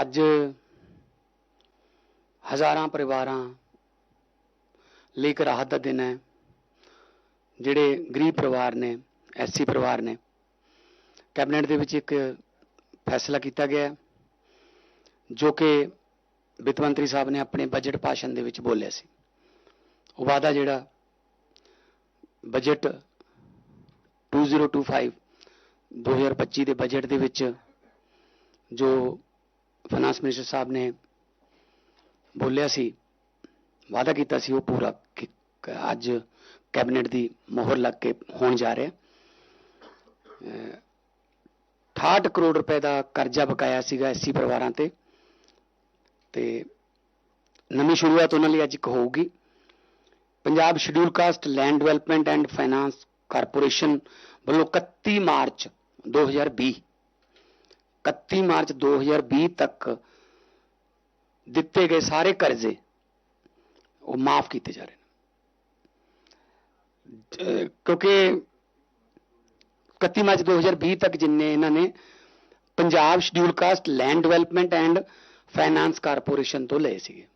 ਅੱਜ ਹਜ਼ਾਰਾਂ ਪਰਿਵਾਰਾਂ ਲਈ ਇੱਕ ਰਾਹਤ ਦਾ ਦਿਨ ਹੈ। ਜਿਹੜੇ ਗਰੀਬ ਪਰਿਵਾਰ ਨੇ ਐਸਸੀ ਪਰਿਵਾਰ ਨੇ, ਕੈਬਨਿਟ ਦੇ ਵਿੱਚ ਇੱਕ ਫੈਸਲਾ ਕੀਤਾ ਗਿਆ ਜੋ ਕਿ ਵਿੱਤ ਮੰਤਰੀ ਸਾਹਿਬ ਨੇ ਆਪਣੇ ਬਜਟ ਭਾਸ਼ਣ ਦੇ ਵਿੱਚ ਬੋਲਿਆ ਸੀ। ਉਹ ਵਾਅਦਾ ਜਿਹੜਾ ਬਜਟ 2025 2025 ਦੇ ਬਜਟ ਦੇ ਵਿੱਚ ਜੋ ਫਾਈਨਾਂਸ ਮਿਨਿਸਟਰ ਸਾਹਿਬ ਨੇ ਬੋਲਿਆ ਸੀ, ਵਾਅਦਾ ਕੀਤਾ ਸੀ ਉਹ ਪੂਰਾ ਕੀ- ਅੱਜ ਕੈਬਨਿਟ ਦੀ ਮੋਹਰ ਲੱਗ ਕੇ ਹੋਣ ਜਾ ਰਿਹਾ ਹੈ। 68 ਕਰੋੜ ਰੁਪਏ ਦਾ ਕਰਜ਼ਾ ਬਕਾਇਆ ਸੀਗਾ ਐਸਸੀ ਪਰਿਵਾਰਾਂ ਤੇ ਤੇ ਨਵੀਂ ਸ਼ੁਰੂਆਤ ਉਹਨਾਂ ਲਈ ਅੱਜ ਇੱਕ ਹੋਊਗੀ Punjab schedule caste land development and finance corporation ਵੱਲੋਂ 31 ਮਾਰਚ 2020 31 ਮਾਰਚ 2020 ਤੱਕ ਦਿੱਤੇ ਗਏ ਸਾਰੇ ਕਰਜ਼ੇ ਉਹ ਮਾਫ ਕੀਤੇ ਜਾ ਰਹੇ ਨੇ। ਕਿਉਂਕਿ 31 ਮਾਰਚ 2020 ਤੱਕ ਜਿੰਨੇ ਇਹਨਾਂ ਨੇ Punjab schedule caste land development and finance corporation ਤੋਂ ਲਏ ਸੀਗੇ।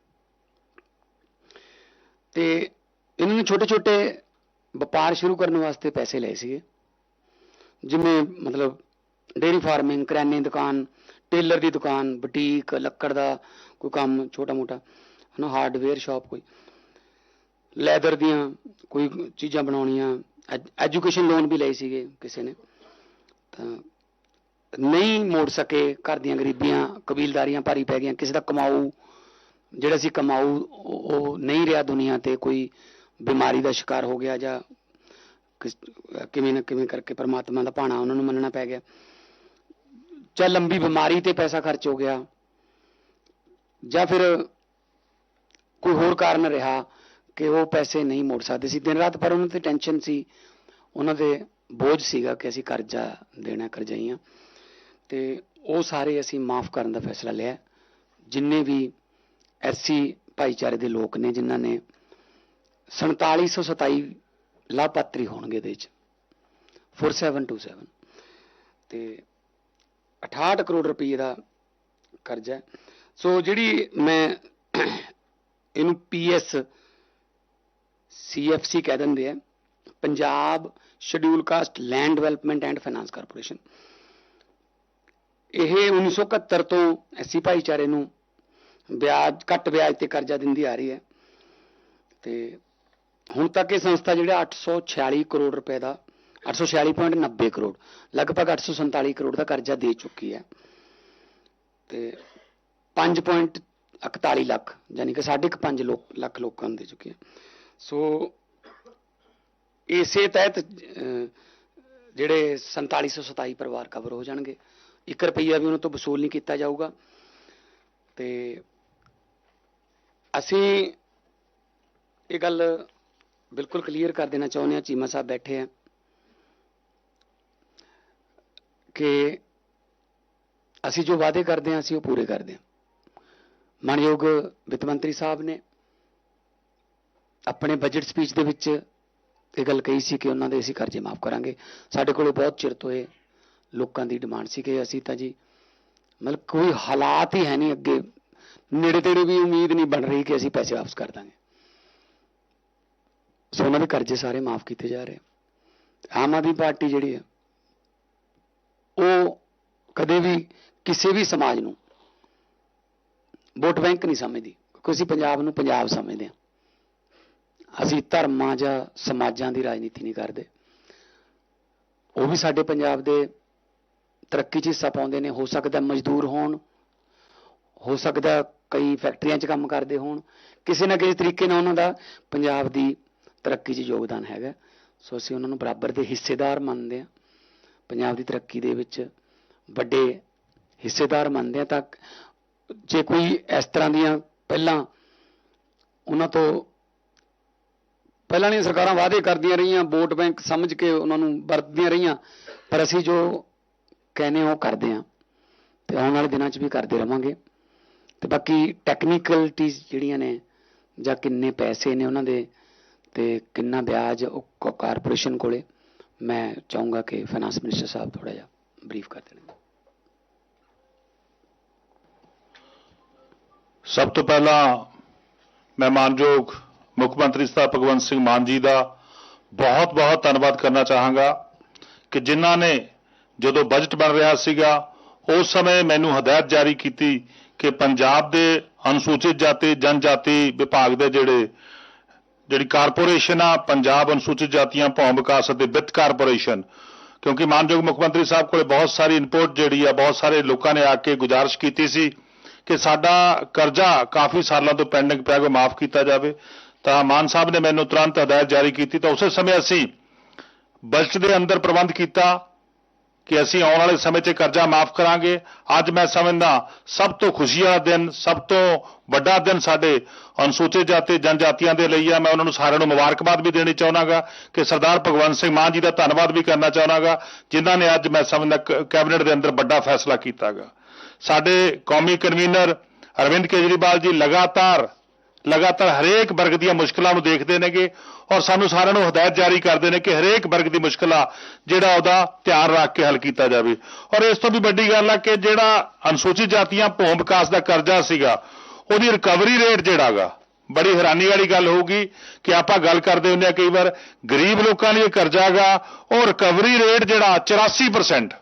ਤੇ ਇਹਨਾਂ ਨੇ ਛੋਟੇ ਛੋਟੇ ਵਪਾਰ ਸ਼ੁਰੂ ਕਰਨ ਵਾਸਤੇ ਪੈਸੇ ਲਏ ਸੀਗੇ। ਜਿਵੇਂ ਮਤਲਬ ਡੇਰੀ ਫਾਰਮਿੰਗ, ਕਰਿਆਨੇ ਦੁਕਾਨ, ਟੇਲਰ ਦੀ ਦੁਕਾਨ, ਬੁਟੀਕ, ਲੱਕੜ ਦਾ ਕੋਈ ਕੰਮ ਛੋਟਾ ਮੋਟਾ, ਹਨਾ ਹਾਰਡਵੇਅਰ ਸ਼ਾਪ ਕੋਈ। ਲੈਦਰ ਦੀਆਂ ਕੋਈ ਚੀਜ਼ਾਂ ਬਣਾਉਣੀਆਂ ਐਜੂਕੇਸ਼ਨ ਲੋਨ ਵੀ ਲਏ ਸੀਗੇ ਕਿਸੇ ਨੇ। ਤਾਂ ਨਹੀਂ ਮੋੜ ਸਕੇ ਘਰ ਦੀਆਂ ਗਰੀਬੀਆਂ, ਕਬੀਲਦਾਰੀਆਂ ਭਾਰੀ ਪੈ ਗਈਆਂ, ਕਿਸੇ ਦਾ ਕਮਾਊ, ਜਿਹੜਾ ਸੀ ਕਮਾਊ, ਉਹ ਉਹ ਨਹੀਂ ਰਿਹਾ ਦੁਨੀਆ ਤੇ ਕੋਈ ਬਿਮਾਰੀ ਦਾ ਸ਼ਿਕਾਰ ਹੋ ਗਿਆ ਜਾਂ ਕਿਸ- ਕਿਵੇਂ ਨਾ ਕਿਵੇਂ ਕਰਕੇ ਪਰਮਾਤਮਾ ਦਾ ਭਾਣਾ ਉਹਨਾਂ ਨੂੰ ਮੰਨਣਾ ਪੈ ਗਿਆ। ਜਾਂ ਲੰਬੀ ਬਿਮਾਰੀ ਤੇ ਪੈਸਾ ਖਰਚ ਹੋ ਗਿਆ, ਜਾਂ ਫਿਰ ਕੋਈ ਹੋਰ ਕਾਰਨ ਰਿਹਾ ਕਿ ਉਹ ਪੈਸੇ ਨਹੀਂ ਮੋੜ ਸਕਦੇ ਸੀ। ਦਿਨ ਰਾਤ ਪਰ ਉਹਨਾਂ ਤੇ ਟੈਨਸ਼ਨ ਸੀ, ਉਹਨਾਂ ਦੇ ਬੋਝ ਸੀਗਾ ਕਿ ਅਸੀਂ ਕਰਜ਼ਾ ਦੇਣਾ ਕਰਜ਼ਾਈਆਂ ਤੇ ਉਹ ਸਾਰੇ ਅਸੀਂ ਮਾਫ ਕਰਨ ਦਾ ਫੈਸਲਾ ਲਿਆ। ਜਿੰਨੇ ਵੀ ਐਸਸੀ ਭਾਈਚਾਰੇ ਦੇ ਲੋਕ ਨੇ, ਜਿਨ੍ਹਾਂ ਨੇ 4727 ਲਾਭਪਾਤਰੀ ਹੋਣਗੇ ਇਹਦੇ ਵਿੱਚ 4727 ਤੇ 68 ਕਰੋੜ ਰੁਪਏ ਦਾ ਕਰਜ਼ਾ ਹੈ। ਸੋ ਜਿਹੜੀ ਮੈਂ ਇਹਨੂੰ ਪੀਐਸ ਸੀਐਫਸੀ ਕਹਿ ਦਿੰਦੇ ਆ, Punjab schedule caste land development and finance corporation ਇਹ 1971 ਤੋਂ ਐਸੀ ਭਾਈਚਾਰੇ ਨੂੰ ਵਿਆਜ, ਘੱਟ ਵਿਆਜ ਤੇ ਕਰਜ਼ਾ ਦਿੰਦੀ ਆ ਰਹੀ ਹੈ। ਤੇ ਹੁਣ ਤੱਕ ਇਹ ਸੰਸਥਾ ਜਿਹੜਾ 846 ਕਰੋੜ ਰੁਪਏ ਦਾ 846.90 ਕਰੋੜ ਲਗਭਗ 847 ਕਰੋੜ ਦਾ ਕਰਜ਼ਾ ਦੇ ਚੁੱਕੀ ਹੈ। ਤੇ 5.41 ਲੱਖ ਯਾਨੀ ਕਿ 5.5 ਲੋਕ ਲੱਖ ਲੋਕਾਂ ਨੂੰ ਦੇ ਚੁੱਕੀ ਹੈ। ਸੋ ਇਸੇ ਤਹਿਤ ਅਹ, ਜਿਹੜੇ 4727 ਪਰਿਵਾਰ ਕਵਰ ਹੋ ਜਾਣਗੇ। 1 ਰੁਪਈਆ ਵੀ ਉਹਨਾਂ ਤੋਂ ਵਸੂਲ ਨਹੀਂ ਕੀਤਾ ਜਾਊਗਾ। ਤੇ ਅਸੀਂ ਇਹ ਗੱਲ ਬਿਲਕੁਲ ਕਲੀਅਰ ਕਰ ਦੇਣਾ ਚਾਹੁੰਦੇ ਹਾਂ। ਚੀਮਾ ਸਾਹਿਬ ਬੈਠੇ ਆ। ਕਿ ਅਸੀਂ ਜੋ ਵਾਅਦੇ ਕਰਦੇ ਹਾਂ, ਅਸੀਂ ਉਹ ਪੂਰੇ ਕਰਦੇ ਹਾਂ। ਮਾਨਯੋਗ ਵਿੱਤ ਮੰਤਰੀ ਸਾਹਿਬ ਨੇ ਆਪਣੇ ਬਜਟ ਸਪੀਚ ਦੇ ਵਿੱਚ ਇਹ ਗੱਲ ਕਹੀ ਸੀ ਕਿ ਉਹਨਾਂ ਦੇ ਅਸੀਂ ਕਰਜ਼ੇ ਮਾਫ ਕਰਾਂਗੇ। ਸਾਡੇ ਕੋਲ ਬਹੁਤ ਚਿਰ ਤੋਂ ਇਹ ਲੋਕਾਂ ਦੀ ਡਿਮਾਂਡ ਸੀ ਕਿ ਅਸੀਂ ਤਾਂ ਜੀ ਮਤਲਬ ਕੋਈ ਹਾਲਾਤ ਹੀ ਹੈ ਨਹੀਂ ਅੱਗੇ। ਨੇੜੇ ਤੇੜੇ ਵੀ ਉਮੀਦ ਨਹੀਂ ਬਣ ਰਹੀ ਕਿ ਅਸੀਂ ਪੈਸੇ ਵਾਪਸ ਕਰ ਦਾਂਗੇ। ਸੋ ਉਹਨਾਂ ਦੇ ਕਰਜ਼ੇ ਸਾਰੇ ਮਾਫ ਕੀਤੇ ਜਾ ਰਹੇ। ਆਮ ਆਦਮੀ ਪਾਰਟੀ ਜਿਹੜੀ ਹੈ ਉਹ ਕਦੇ ਵੀ ਕਿਸੇ ਵੀ ਸਮਾਜ ਨੂੰ ਵੋਟ ਬੈਂਕ ਨਹੀਂ ਸਮਝਦੀ, ਕਿਉਂਕਿ ਅਸੀਂ ਪੰਜਾਬ ਨੂੰ ਪੰਜਾਬ ਸਮਝਦੇ ਹਾਂ। ਅਸੀਂ ਧਰਮਾਂ ਜਾਂ ਸਮਾਜਾਂ ਦੀ ਰਾਜਨੀਤੀ ਨਹੀਂ ਕਰਦੇ। ਉਹ ਵੀ ਸਾਡੇ ਪੰਜਾਬ ਦੇ ਤਰੱਕੀ 'ਚ ਹਿੱਸਾ ਪਾਉਂਦੇ ਨੇ, ਹੋ ਸਕਦਾ ਮਜ਼ਦੂਰ ਹੋਣ, ਹੋ ਸਕਦਾ ਕਈ ਫੈਕਟਰੀਆਂ 'ਚ ਕੰਮ ਕਰਦੇ ਹੋਣ। ਕਿਸੇ ਨਾ ਕਿਸੇ ਤਰੀਕੇ ਨਾਲ ਉਹਨਾਂ ਦਾ ਪੰਜਾਬ ਦੀ ਤਰੱਕੀ 'ਚ ਯੋਗਦਾਨ ਹੈਗਾ। ਸੋ ਅਸੀਂ ਉਹਨਾਂ ਨੂੰ ਬਰਾਬਰ ਦੇ ਹਿੱਸੇਦਾਰ ਮੰਨਦੇ ਹਾਂ। ਪੰਜਾਬ ਦੀ ਤਰੱਕੀ ਦੇ ਵਿੱਚ ਵੱਡੇ ਹਿੱਸੇਦਾਰ ਮੰਨਦੇ ਹਾਂ ਤਾਂ ਜੇ ਕੋਈ ਇਸ ਤਰ੍ਹਾਂ ਦੀਆਂ ਪਹਿਲਾਂ ਉਹਨਾਂ ਤੋਂ ਪਹਿਲਾਂ ਦੀਆਂ ਸਰਕਾਰਾਂ ਵਾਅਦੇ ਕਰਦੀਆਂ ਰਹੀਆਂ, ਵੋਟ ਬੈਂਕ ਸਮਝ ਕੇ ਉਹਨਾਂ ਨੂੰ ਵਰਤਦੀਆਂ ਰਹੀਆਂ, ਪਰ ਅਸੀਂ ਜੋ ਕਹਿੰਦੇ ਹਾਂ ਉਹ ਕਰਦੇ ਹਾਂ ਤੇ ਆਉਣ ਵਾਲੇ ਦਿਨਾਂ 'ਚ ਵੀ ਕਰਦੇ ਰਵਾਂਗੇ। ਤੇ ਬਾਕੀ ਟੈਕਨੀਕਲਟੀਜ਼ ਜਿਹੜੀਆਂ ਨੇ, ਜਾਂ ਕਿੰਨੇ ਪੈਸੇ ਨੇ ਉਹਨਾਂ ਦੇ, ਤੇ ਕਿੰਨਾ ਵਿਆਜ ਉਹ ਕਾਰਪੋਰੇਸ਼ਨ ਕੋਲੇ। ਮੈਂ ਚਾਹੂੰਗਾ ਕਿ ਫਾਈਨਾਂਸ ਮਿਨਿਸਟਰ ਸਾਹਿਬ ਥੋੜਾ ਜਿਹਾ ਬਰੀਫ ਕਰ ਦੇਣ। ਸਭ ਤੋਂ ਪਹਿਲਾਂ ਮੈਂ ਮਾਨਯੋਗ ਮੁੱਖ ਮੰਤਰੀ ਸਾਹਿਬ ਭਗਵੰਤ ਸਿੰਘ ਮਾਨ ਜੀ ਦਾ ਬਹੁਤ ਬਹੁਤ ਧੰਨਵਾਦ ਕਰਨਾ ਚਾਹਾਂਗਾ ਕਿ ਜਿਨ੍ਹਾਂ ਨੇ ਜਦੋਂ ਬਜਟ ਬਣ ਰਿਹਾ ਸੀਗਾ, ਉਸ ਸਮੇਂ ਮੈਨੂੰ ਹਦਾਇਤ ਜਾਰੀ ਕੀਤੀ ਕਿ ਪੰਜਾਬ ਦੇ ਅਨੁਸੂਚਿਤ ਜਾਤੀ, ਜਨਜਾਤੀ ਵਿਭਾਗ ਦੇ ਜਿਹੜੇ ਜਿਹੜੀ ਕਾਰਪੋਰੇਸ਼ਨ ਆ, ਪੰਜਾਬ ਅਨੁਸੂਚਿਤ ਜਾਤੀਆਂ, ਭੌਂ ਵਿਕਾਸ ਅਤੇ ਵਿੱਤ ਕਾਰਪੋਰੇਸ਼ਨ, ਕਿਉਂਕਿ ਮਾਨਯੋਗ ਮੁੱਖ ਮੰਤਰੀ ਸਾਹਿਬ ਕੋਲੇ ਬਹੁਤ ਸਾਰੀ ਇਨਪੁਟ ਜਿਹੜੀ ਆ, ਬਹੁਤ ਸਾਰੇ ਲੋਕਾਂ ਨੇ ਆ ਕੇ ਗੁਜ਼ਾਰਿਸ਼ ਕੀਤੀ ਸੀ ਕਿ ਸਾਡਾ ਕਰਜ਼ਾ ਕਾਫੀ ਸਾਲਾਂ ਤੋਂ ਪੈਂਡਿੰਗ ਪਿਆ ਕੋ ਮਾਫ ਕੀਤਾ ਜਾਵੇ। ਤਾਂ ਮਾਨ ਸਾਹਿਬ ਨੇ ਮੈਨੂੰ ਤੁਰੰਤ ਹਦਾਇਤ ਜਾਰੀ ਕੀਤੀ। ਤਾਂ ਉਸੇ ਸਮੇਂ ਅਸੀਂ ਬਜਟ ਦੇ ਅੰਦਰ ਪ੍ਰਬੰਧ ਕੀਤਾ। ਕਿ ਅਸੀਂ ਆਉਣ ਵਾਲੇ ਸਮੇਂ 'ਚ ਕਰਜ਼ਾ ਮਾਫ ਕਰਾਂਗੇ। ਅੱਜ ਮੈਂ ਸਮਝਦਾ ਸਭ ਤੋਂ ਖੁਸ਼ੀ ਵਾਲਾ ਦਿਨ, ਸਭ ਤੋਂ ਵੱਡਾ ਦਿਨ ਸਾਡੇ ਅਨੁਸੂਚਿਤ ਜਾਤੀ, ਜਨਜਾਤੀਆਂ ਦੇ ਲਈ ਆ। ਮੈਂ ਉਹਨਾਂ ਨੂੰ ਸਾਰਿਆਂ ਨੂੰ ਮੁਬਾਰਕਬਾਦ ਵੀ ਦੇਣੀ ਚਾਹੁੰਦਾਗਾ ਕਿ ਸਰਦਾਰ ਭਗਵੰਤ ਸਿੰਘ ਮਾਨ ਜੀ ਦਾ ਧੰਨਵਾਦ ਵੀ ਕਰਨਾ ਚਾਹੁੰਦਾਗਾ, ਜਿਨ੍ਹਾਂ ਨੇ ਅੱਜ ਮੈਂ ਸਮਝਦਾ ਕੈਬਨਿਟ ਦੇ ਅੰਦਰ ਵੱਡਾ ਫੈਸਲਾ ਕੀਤਾਗਾ। ਸਾਡੇ ਕੌਮੀ ਕਨਵੀਨਰ ਅਰਵਿੰਦ ਕੇਜਰੀਵਾਲ ਜੀ ਲਗਾਤਾਰ ਲਗਾਤਾਰ ਹਰੇਕ ਵਰਗ ਦੀਆਂ ਮੁਸ਼ਕਲਾਂ ਨੂੰ ਦੇਖਦੇ ਨੇਗੇ ਔਰ ਸਾਨੂੰ ਸਾਰਿਆਂ ਨੂੰ ਹਦਾਇਤ ਜਾਰੀ ਕਰਦੇ ਨੇ ਕਿ ਹਰੇਕ ਵਰਗ ਦੀ ਮੁਸ਼ਕਲਾਂ ਜਿਹੜਾ ਉਹਦਾ ਧਿਆਨ ਰੱਖ ਕੇ ਹੱਲ ਕੀਤਾ ਜਾਵੇ। ਔਰ ਇਸ ਤੋਂ ਵੀ ਵੱਡੀ ਗੱਲ ਆ ਕਿ ਜਿਹੜਾ ਅਨੁਸੂਚਿਤ ਜਾਤੀਆਂ ਭੌਂ ਵਿਕਾਸ ਦਾ ਕਰਜ਼ਾ ਸੀਗਾ, ਉਹਦੀ ਰਿਕਵਰੀ ਰੇਟ ਜਿਹੜਾਗਾ, ਬੜੀ ਹੈਰਾਨੀ ਵਾਲੀ ਗੱਲ ਹੋਊਗੀ ਕਿ ਆਪਾਂ ਗੱਲ ਕਰਦੇ ਹੁੰਦੇ ਆ ਕਈ ਵਾਰ ਗਰੀਬ ਲੋਕਾਂ ਲਈ ਇਹ ਕਰਜ਼ਾਗਾ, ਉਹ ਰਿਕਵਰੀ ਰੇਟ ਜਿਹੜਾ 84%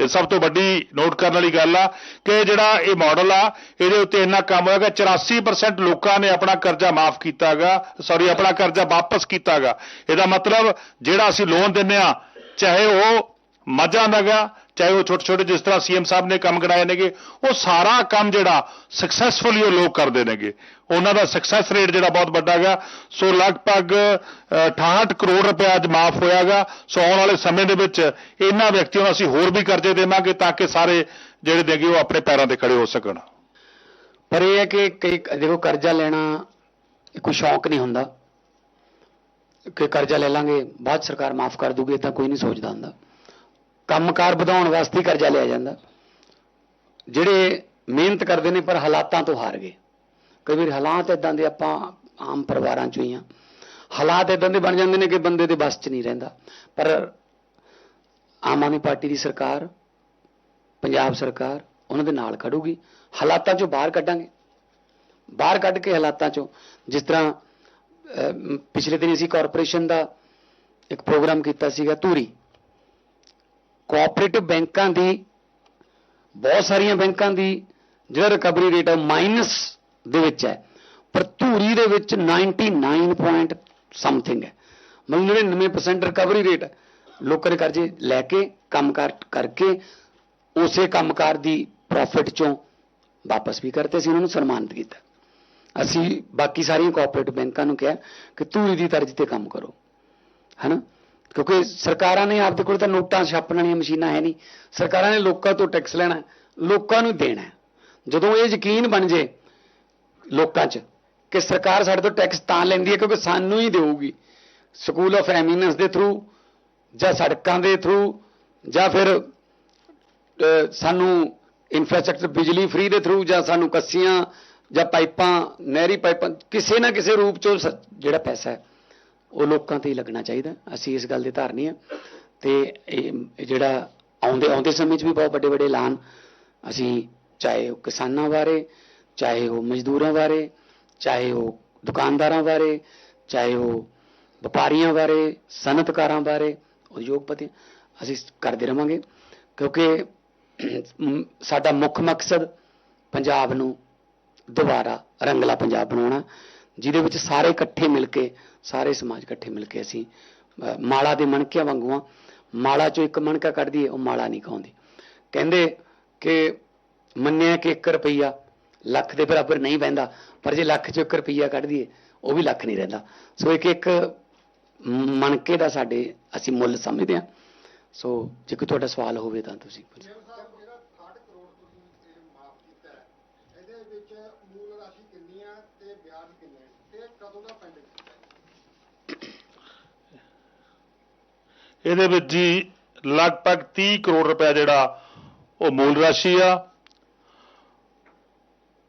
ਇਹ ਸਭ ਤੋਂ ਵੱਡੀ ਨੋਟ ਕਰਨ ਵਾਲੀ ਗੱਲ ਆ ਕਿ ਜਿਹੜਾ ਇਹ ਮਾਡਲ ਆ, ਇਹਦੇ ਉੱਤੇ ਇੰਨਾ ਕੰਮ ਹੋਇਆ ਹੋਇਆਗਾ 84% ਲੋਕਾਂ ਨੇ ਆਪਣਾ ਕਰਜ਼ਾ ਮਾਫ ਕੀਤਾਗਾ ਸੌਰੀ ਆਪਣਾ ਕਰਜ਼ਾ ਵਾਪਸ ਕੀਤਾਗਾ। ਇਹਦਾ ਮਤਲਬ ਜਿਹੜਾ ਅਸੀਂ ਲੋਨ ਦਿੰਨੇ ਆ, ਚਾਹੇ ਉਹ ਮੱਝਾਂ ਦਾਗਾ ਚਾਹੇ ਉਹ ਛੋਟੇ ਛੋਟੇ ਜਿਸ ਤਰ੍ਹਾਂ ਸੀਐਮ ਸਾਹਿਬ ਨੇ ਕੰਮ ਗੜਾਏ ਨੇਗੇ ਉਹ ਸਾਰਾ ਕੰਮ ਜਿਹੜਾ ਸਕਸੈਸਫੁਲੀ ਉਹ ਲੋਕ ਕਰਦੇ ਨੇਗੇ। ਉਹਨਾਂ ਦਾ ਸਕਸੈਸ ਰੇਟ ਜਿਹੜਾ ਬਹੁਤ ਵੱਡਾ ਹੈਗਾ। ਸੋ ਲਗਭਗ ਅ, 68 ਕਰੋੜ ਰੁਪਏ ਅੱਜ ਮਾਫ ਹੋਇਆਗਾ ਸੋ ਆਉਣ ਵਾਲੇ ਸਮੇਂ ਦੇ ਵਿੱਚ ਇਹਨਾਂ ਵਿਅਕਤੀਆਂ ਨੂੰ ਅਸੀਂ ਹੋਰ ਵੀ ਕਰਜ਼ੇ ਦੇਵਾਂਗੇ ਤਾਂ ਕਿ ਸਾਰੇ ਜਿਹੜੇ ਦੇਗੇ ਉਹ ਆਪਣੇ ਪੈਰਾਂ ਤੇ ਖੜੇ ਹੋ ਸਕਣ। ਪਰ ਇਹ ਹੈ ਕਿ ਕਈ ਦੇਖੋ ਕਰਜ਼ਾ ਲੈਣਾ ਕੋਈ ਸ਼ੌਂਕ ਨਹੀਂ ਹੁੰਦਾ। ਕਿ ਕਰਜ਼ਾ ਲੈ ਲਾਂਗੇ ਬਾਅਦ ਸਰਕਾਰ ਮਾਫ ਕਰ ਦੂਗੀ ਤਾਂ ਕੋਈ ਨਹੀਂ ਸੋਚਦਾ ਹੁੰਦਾ। ਕੰਮਕਾਰ ਵਧਾਉਣ ਵਾਸਤੇ ਕਰਜ਼ਾ ਲਿਆ ਜਾਂਦਾ। ਜਿਹੜੇ ਮਿਹਨਤ ਕਰਦੇ ਨੇ, ਪਰ ਹਾਲਾਤਾਂ ਤੋਂ ਹਾਰ ਗਏ। ਕਈ ਵਾਰ ਹਾਲਾਤ ਇਦਾਂ ਦੇ ਆਪਾਂ ਆਮ ਪਰਿਵਾਰਾਂ ਚੋਂ ਹੀ ਆ। ਹਾਲਾਤ ਇਦਾਂ ਦੇ ਬਣ ਜਾਂਦੇ ਨੇ ਕਿ ਬੰਦੇ ਦੇ ਬਸ 'ਚ ਨਹੀਂ ਰਹਿੰਦਾ। ਪਰ ਆਮ ਆਦਮੀ ਪਾਰਟੀ ਦੀ ਸਰਕਾਰ, ਪੰਜਾਬ ਸਰਕਾਰ, ਉਹਨਾਂ ਦੇ ਨਾਲ ਖੜੂਗੀ। ਹਾਲਾਤਾਂ ਚੋਂ ਬਾਹਰ ਕੱਢਾਂਗੇ। ਬਾਹਰ ਕੱਢ ਕੇ ਹਾਲਾਤਾਂ ਚੋਂ, ਜਿਸ ਤਰ੍ਹਾਂ ਪਿਛਲੇ ਦਿਨ ਅਸੀਂ ਕਾਰਪੋਰੇਸ਼ਨ ਦਾ ਇੱਕ ਪ੍ਰੋਗਰਾਮ ਕੀਤਾ ਸੀਗਾ ਧੂਰੀ। ਕੋਆਪਰੇਟਿਵ ਬੈਂਕਾਂ ਦੀ ਬਹੁਤ ਸਾਰੀਆਂ ਬੈਂਕਾਂ ਦੀ ਜਿਹੜਾ ਰਿਕਵਰੀ ਰੇਟ ਹੈ ਮਾਈਨਸ ਦੇ ਵਿੱਚ ਹੈ ਪਰ ਧੂਰੀ ਦੇ ਵਿੱਚ 99 ਪੁਆਇੰਟ ਸਮਥਿੰਗ ਹੈ ਮਤਲਬ 99% ਰਿਕਵਰੀ ਰੇਟ ਹੈ ਲੋਕਾਂ ਦੇ ਕਰਜ਼ੇ ਲੈ ਕੇ ਕੰਮਕਾਰ ਕਰਕੇ ਉਸੇ ਕੰਮਕਾਰ ਦੀ ਪ੍ਰੋਫਿਟ ਚੋਂ ਵਾਪਸ ਵੀ ਕਰਤੇ ਸੀ ਉਹਨਾਂ ਨੂੰ ਸਨਮਾਨਿਤ ਕੀਤਾ ਅਸੀਂ ਬਾਕੀ ਸਾਰੀਆਂ ਕੋਆਪਰੇਟਿਵ ਬੈਂਕਾਂ ਨੂੰ ਕਿਹਾ ਕਿ ਧੂਰੀ ਦੀ ਤਰਜ਼ ਤੇ ਕੰਮ ਕਰੋ ਹੈਨਾ ਕਿਉਂਕਿ ਸਰਕਾਰਾਂ ਨੇ ਆਪਦੇ ਕੋਲ ਤਾਂ ਨੋਟਾਂ ਛਾਪਣ ਵਾਲੀਆਂ ਮਸ਼ੀਨਾਂ ਹੈ ਨਹੀਂ। ਸਰਕਾਰਾਂ ਨੇ ਲੋਕਾਂ ਤੋਂ ਟੈਕਸ ਲੈਣਾ ਲੋਕਾਂ ਨੂੰ ਦੇਣਾ ਜਦੋਂ ਇਹ ਯਕੀਨ ਬਣ ਜੇ ਲੋਕਾਂ 'ਚ ਕਿ ਸਰਕਾਰ ਸਾਡੇ ਤੋਂ ਟੈਕਸ ਤਾਂ ਲੈਂਦੀ ਹੈ ਕਿਉਂਕਿ ਸਾਨੂੰ ਹੀ ਦੇਊਗੀ। ਸਕੂਲ ਆਫ ਐਮੀਨੈਂਸ ਦੇ ਥਰੂ ਜਾਂ ਸੜਕਾਂ ਦੇ ਥਰੂ ਜਾਂ ਫਿਰ ਸਾਨੂੰ ਇਨਫਰਾਸਟ੍ਰਕਚਰ ਬਿਜਲੀ ਫ੍ਰੀ ਦੇ ਥਰੂ ਜਾਂ ਸਾਨੂੰ ਕੱਸੀਆਂ ਜਾਂ ਪਾਈਪਾਂ, ਨਹਿਰੀ ਪਾਈਪਾਂ, ਕਿਸੇ ਨਾ ਕਿਸੇ ਰੂਪ ਚ ਸ- ਜਿਹੜਾ ਪੈਸਾ ਹੈ। ਉਹ ਲੋਕਾਂ ਤੇ ਹੀ ਲੱਗਣਾ ਚਾਹੀਦਾ। ਅਸੀਂ ਇਸ ਗੱਲ ਦੇ ਧਾਰਨੀ ਆ। ਤੇ ਇਹ ਜਿਹੜਾ ਆਉਂਦੇ ਆਉਂਦੇ ਸਮੇਂ 'ਚ ਵੀ ਬਹੁਤ ਵੱਡੇ ਵੱਡੇ ਐਲਾਨ ਅਸੀਂ, ਚਾਹੇ ਉਹ ਕਿਸਾਨਾਂ ਬਾਰੇ, ਚਾਹੇ ਉਹ ਮਜ਼ਦੂਰਾਂ ਬਾਰੇ, ਚਾਹੇ ਉਹ ਦੁਕਾਨਦਾਰਾਂ ਬਾਰੇ, ਚਾਹੇ ਉਹ ਵਪਾਰੀਆਂ ਬਾਰੇ ਸਨਅਤਕਾਰਾਂ ਬਾਰੇ, ਉਦਯੋਗਪਤੀ, ਅਸੀਂ ਕਰਦੇ ਰਵਾਂਗੇ। ਕਿਉਂਕਿ ਸਾਡਾ ਮੁੱਖ ਮਕਸਦ ਪੰਜਾਬ ਨੂੰ ਦੁਬਾਰਾ ਰੰਗਲਾ ਪੰਜਾਬ ਬਣਾਉਣਾ। ਜਿਹਦੇ ਵਿੱਚ ਸਾਰੇ ਇਕੱਠੇ ਮਿਲ ਕੇ, ਸਾਰੇ ਸਮਾਜ ਇਕੱਠੇ ਮਿਲ ਕੇ ਅਸੀਂ ਮਾਲਾ ਦੇ ਮਣਕਿਆਂ ਵਾਂਗੂ ਆ ਮਾਲਾ ਚੋਂ ਇੱਕ ਮਣਕਾ ਕੱਢਦੀ ਹੈ ਉਹ ਮਾਲਾ ਨਹੀਂ ਖਾਉਂਦੀ। ਕਹਿੰਦੇ ਕਿ ਮੰਨਿਆ ਕਿ 1 ਰੁਪਈਆ ਲੱਖ ਦੇ ਬਰਾਬਰ ਨਹੀਂ ਬਹਿੰਦਾ, ਪਰ ਜੇ ਲੱਖ ਚੋਂ 1 ਰੁਪਈਆ ਕੱਢ ਦਈਏ, ਉਹ ਵੀ ਲੱਖ ਨਹੀਂ ਰਹਿੰਦਾ। ਸੋ ਇੱਕ ਇੱਕ ਮਣਕੇ ਦਾ ਸਾਡੇ ਅਸੀਂ ਮੁੱਲ ਸਮਝਦੇ ਹਾਂ। ਸੋ ਜੇ ਕੋਈ ਤੁਹਾਡਾ ਸਵਾਲ ਹੋਵੇ ਤਾਂ ਤੁਸੀਂ ਪੁੱਛੋ ਮੇਅਰ ਸਾਹਿਬ ਜਿਹੜਾ 60 ਕਰੋੜ ਤੁਸੀਂ ਇਹ ਮਾਫ ਕੀਤਾ ਹੈ ਇਹਦੇ ਵਿੱਚ ਮੂਲ ਰਾਸ਼ੀ ਕਿੰਨੀ ਹੈ ਤੇ ਵਿਆਜ ਕਿੰਨਾ ਹੈ ਤੇ ਕਦੋਂ ਦਾ ਪੈਂਡਿੰਗ ਹੈ? ਇਹਦੇ ਵਿੱਚ ਜੀ ਲਗਭਗ 30 ਕਰੋੜ ਰੁਪਏ ਜਿਹੜਾ ਉਹ ਮੂਲ ਰਾਸ਼ੀ ਆ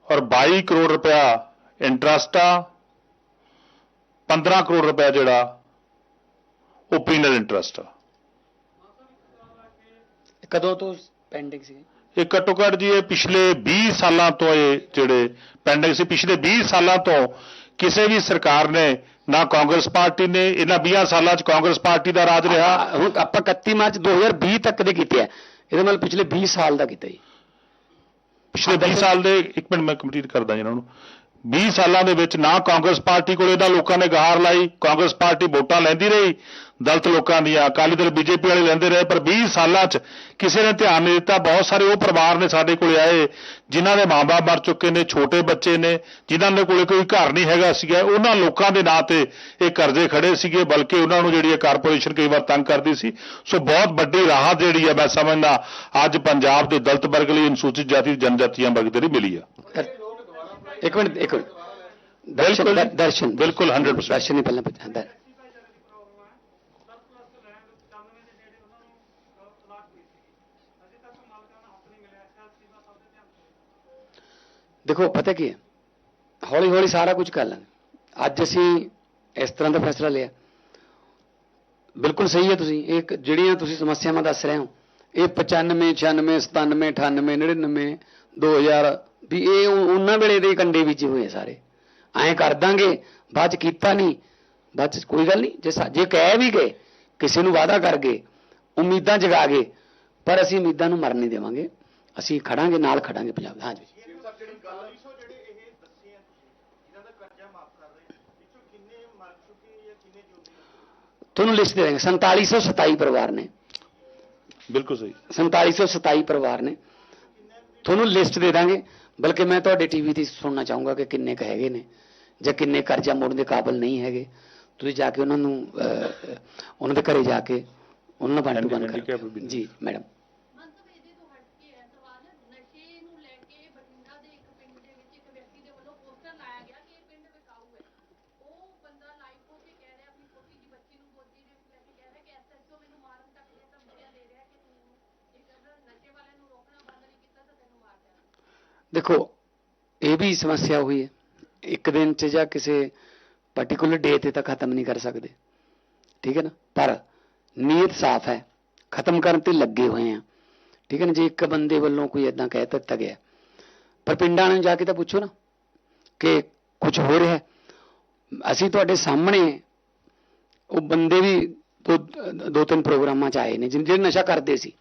ਔਰ 22 ਕਰੋੜ ਰੁਪਇਆ ਇੰਟਰਸਟ ਆ 15 ਕਰੋੜ ਰੁਪਇਆ ਜਿਹੜਾ ਉਹ ਪੀਨਲ ਇੰਟਰਸਟ ਆ। ਕਦੋਂ ਤੋਂ ਪੈਂਡਿੰਗ ਸੀ ਇਹ ਘੱਟੋ ਘੱਟ ਜੀ ਇਹ ਪਿਛਲੇ 20 ਸਾਲਾਂ ਤੋਂ ਇਹ ਜਿਹੜੇ ਪੈਂਡਿੰਗ ਸੀ ਪਿਛਲੇ 20 ਸਾਲਾਂ ਤੋਂ ਕਿਸੇ ਵੀ ਸਰਕਾਰ ਨੇ ਨਾ ਕਾਂਗਰਸ ਪਾਰਟੀ ਨੇ ਇਹਨਾਂ 20 ਸਾਲਾਂ 'ਚ ਕਾਂਗਰਸ ਪਾਰਟੀ ਦਾ ਰਾਜ ਰਿਹਾ। ਹੁਣ ਆਪਾਂ 31 ਮਾਰਚ 2020 ਤੱਕ ਦੇ ਕੀਤੇ ਆ। ਇਹਦੇ ਮਤਲਬ ਪਿਛਲੇ 20 ਸਾਲ ਦਾ ਕੀਤਾ ਜੀ। ਪਿਛਲੇ 20 ਸਾਲ ਦੇ ਇੱਕ ਮਿੰਟ ਮੈਂ ਕੰਪਲੀਟ ਕਰਦਾ ਜੀ ਇਹਨਾਂ ਨੂੰ। 20 ਸਾਲਾਂ ਦੇ ਵਿੱਚ ਨਾ ਕਾਂਗਰਸ ਪਾਰਟੀ ਕੋਲ ਇਹਦਾ ਲੋਕਾਂ ਨੇ ਗਹਾਰ ਲਾਈ ਕਾਂਗਰਸ ਪਾਰਟੀ ਵੋਟਾਂ ਲੈਂਦੀ ਰਹੀ ਦਲਿਤ ਲੋਕਾਂ ਦੀਆਂ ਅਕਾਲੀ ਦਲ ਬੀਜੇਪੀ ਵਾਲੇ ਲੈਂਦੇ ਰਹੇ ਪਰ 20 ਸਾਲਾਂ 'ਚ ਕਿਸੇ ਨੇ ਧਿਆਨ ਨਹੀਂ ਦਿੱਤਾ। ਬਹੁਤ ਸਾਰੇ ਉਹ ਪਰਿਵਾਰ ਨੇ ਸਾਡੇ ਕੋਲੇ ਆਏ ਜਿਨ੍ਹਾਂ ਦੇ ਮਾਪੇ ਮਰ ਚੁੱਕੇ ਨੇ ਛੋਟੇ ਬੱਚੇ ਨੇ ਜਿਨ੍ਹਾਂ ਦੇ ਕੋਲੇ ਕੋਈ ਘਰ ਨਹੀਂ ਹੈਗਾ ਸੀਗਾ। ਉਹਨਾਂ ਲੋਕਾਂ ਦੇ ਨਾਂ ਤੇ ਇਹ ਕਰਜ਼ੇ ਖੜੇ ਸੀਗੇ ਬਲਕਿ ਉਹਨਾਂ ਨੂੰ ਜਿਹੜੀ ਹੈ ਕਾਰਪੋਰੇਸ਼ਨ ਕਈ ਵਾਰ ਤੰਗ ਕਰਦੀ ਸੀ। ਸੋ ਬਹੁਤ ਵੱਡੀ ਰਾਹਤ ਜਿਹੜੀ ਹੈ ਮੈਂ ਸਮਝਦਾ ਅੱਜ ਪੰਜਾਬ ਦੇ ਦਲਿਤ ਵਰਗ ਲਈ ਅਨੁਸੂਚਿਤ ਜਾਤੀ ਜਨਜਾਤੀਆਂ ਵਰਗ ਦੇ ਲਈ ਮਿਲੀ ਆ। ਇੱਕ ਮਿੰਟ ਇੱਕ ਮਿੰਟ। ਦਰਸ਼ਨ ਦਰਸ਼ਨ। ਬਿਲਕੁਲ 100% ਦਰਸ਼ਨ ਹੀ ਪਹਿਲਾਂ ਪੁੱਛਿਆ ਦੇਖੋ, ਪਤਾ ਕੀ ਹੈ? ਹੌਲੀ ਹੌਲੀ ਸਾਰਾ ਕੁਝ ਕਰ ਲਾਂਗੇ। ਅੱਜ ਅਸੀਂ ਇਸ ਤਰ੍ਹਾਂ ਦਾ ਫੈਸਲਾ ਲਿਆ। ਬਿਲਕੁਲ ਸਹੀ ਹੈ ਤੁਸੀਂ। ਇਹ ਜਿਹੜੀਆਂ ਤੁਸੀਂ ਸਮੱਸਿਆਵਾਂ ਦੱਸ ਰਹੇ ਹੋ, ਇਹ 95 96 97 98 99 2000 ਵੀ ਇਹ ਉਹਨਾਂ ਵੇਲੇ ਦੇ ਕੰਡੇ ਵਿੱਚ ਹੀ ਹੋਏ ਸਾਰੇ। ਐਂ ਕਰ ਦਾਂਗੇ, ਬਾਅਦ ਚ ਕੀਤਾ ਨਹੀਂ ਬਾਅਦ ਚ ਕੋਈ ਗੱਲ ਨਹੀਂ ਜੇ ਸਾ- ਜੇ ਕਹਿ ਵੀ ਗਏ, ਕਿਸੇ ਨੂੰ ਵਾਅਦਾ ਕਰ ਗਏ ਉਮੀਦਾਂ ਜਗਾ ਗਏ ਪਰ ਅਸੀਂ ਉਮੀਦਾਂ ਨੂੰ ਮਰਨ ਨਹੀਂ ਦੇਵਾਂਗੇ। ਅਸੀਂ ਖੜਾਂਗੇ ਨਾਲ ਖੜਾਂਗੇ ਪੰਜਾਬ ਦਾ। ਹਾਂਜੀ। ਜਿਹੜੀ ਗੱਲ ਜਿਹੜੇ ਇਹ ਦੱਸੇ ਆ ਤੁਸੀਂ ਜਿਨ੍ਹਾਂ ਦਾ ਕਰਜ਼ਾ ਮਾਫ ਕਰ ਰਹੇ ਵਿੱਚੋਂ ਕਿੰਨੇ ਮਰ ਚੁੱਕੇ ਜਾਂ ਕਿੰਨੇ ਜਿਉਂਦੇ ਤੁਹਾਨੂੰ ਲਿਸਟ ਦੇ ਦਾਂਗੇ 4727 ਪਰਿਵਾਰ ਨੇ। ਬਿਲਕੁਲ ਸਹੀ। 4727 ਪਰਿਵਾਰ ਨੇ। ਤੁਹਾਨੂੰ ਲਿਸਟ ਦੇ ਦਾਂਗੇ। ਬਲਕਿ ਮੈਂ ਤੁਹਾਡੇ ਟੀਵੀ ਤੇ ਸੁਣਨਾ ਚਾਹੂੰਗਾ ਕਿ ਕਿੰਨੇ ਕ ਹੈਗੇ ਨੇ ਜਾਂ ਕਿੰਨੇ ਕਰਜ਼ਾ ਮੋੜਨ ਦੇ ਕਾਬਿਲ ਨਹੀਂ ਹੈਗੇ। ਤੁਸੀਂ ਜਾ ਕੇ ਉਹਨਾਂ ਨੂੰ ਉਹਨਾਂ ਦੇ ਘਰੇ ਜਾ ਕੇ ਉਹਨਾਂ ਨਾਲ ਬੰਟੂ ਬੰਨ Handicap ਕਰ ਵੀ- ਜੀ ਮੈਡਮ ਮੰਤਵ ਇਹਦੇ ਤੋਂ ਹਟ ਕੇ ਹੈ ਸਵਾਲ ਨਸ਼ੇ ਨੂੰ ਲੈ ਕੇ ਬਠਿੰਡਾ ਦੇ ਇੱਕ ਪਿੰਡ ਦੇ ਵਿੱਚ ਇੱਕ ਵਿਅਕਤੀ ਦੇ ਵੱਲੋਂ ਪੋਸਟਰ ਲਾਇਆ ਗਿਆ ਕਿ ਇਹ ਪਿੰਡ ਵਿਕਾਊ ਹੈ ਉਹ ਬੰਦਾ ਲਾਈਵ ਹੋ ਕੇ ਕਹਿ ਰਿਹਾ ਆਪਣੀ ਛੋਟੀ ਜੀ ਬੱਚੀ ਨੂੰ ਗੋਦੀ ਦੇ ਵਿੱਚ ਲੈ ਕੇ ਕਹਿ ਰਿਹਾ ਕਿ ਐਸਐਚਓ ਮੈਨੂੰ ਮਾਰਨ ਤੱਕ ਦੀਆਂ ਧਮਕੀਆਂ ਦੇ ਰਿਹਾ ਕਿ ਤੂੰ ਬੰਦ ਤੈਨੂੰ ਮਾਰ ਦੇਣਾ ਦੇਖੋ ਇਹ ਵੀ ਸਮੱਸਿਆ ਹੋਈ ਹੈ। ਇੱਕ ਦਿਨ ਚ ਜਾਂ ਕਿਸੇ ਪਾਰਟਿਕੂਲਰ ਡੇ ਤੇ ਤਾਂ ਖਤਮ ਨਹੀਂ ਕਰ ਸਕਦੇ। ਠੀਕ ਹੈ ਨਾ? ਪਰ ਨੀਅਤ ਸਾਫ਼ ਹੈ, ਖਤਮ ਕਰਨ ਤੇ ਲੱਗੇ ਹੋਏ ਆ ਠੀਕ ਹੈ ਨਾ, ਜੇ ਇੱਕ ਬੰਦੇ ਵੱਲੋਂ ਕੋਈ ਇਦਾਂ ਕਹਿ ਦਿੱਤਾ ਗਿਆ, ਪਰ ਪਿੰਡਾਂ ਨੂੰ ਜਾ ਕੇ ਤਾਂ ਪੁੱਛੋ ਨਾ ਕਿ ਕੁਝ ਹੋ ਰਿਹਾ ਅਸੀਂ ਤੁਹਾਡੇ ਸਾਹਮਣੇ ਉਹ ਬੰਦੇ ਵੀ ਦੋ ਦੋ ਤਿੰਨ ਪ੍ਰੋਗਰਾਮਾਂ ਚ ਆਏ ਨੇ, ਜਿਨ- ਜਿਹੜੇ ਨਸ਼ਾ ਕਰਦੇ ਸੀ,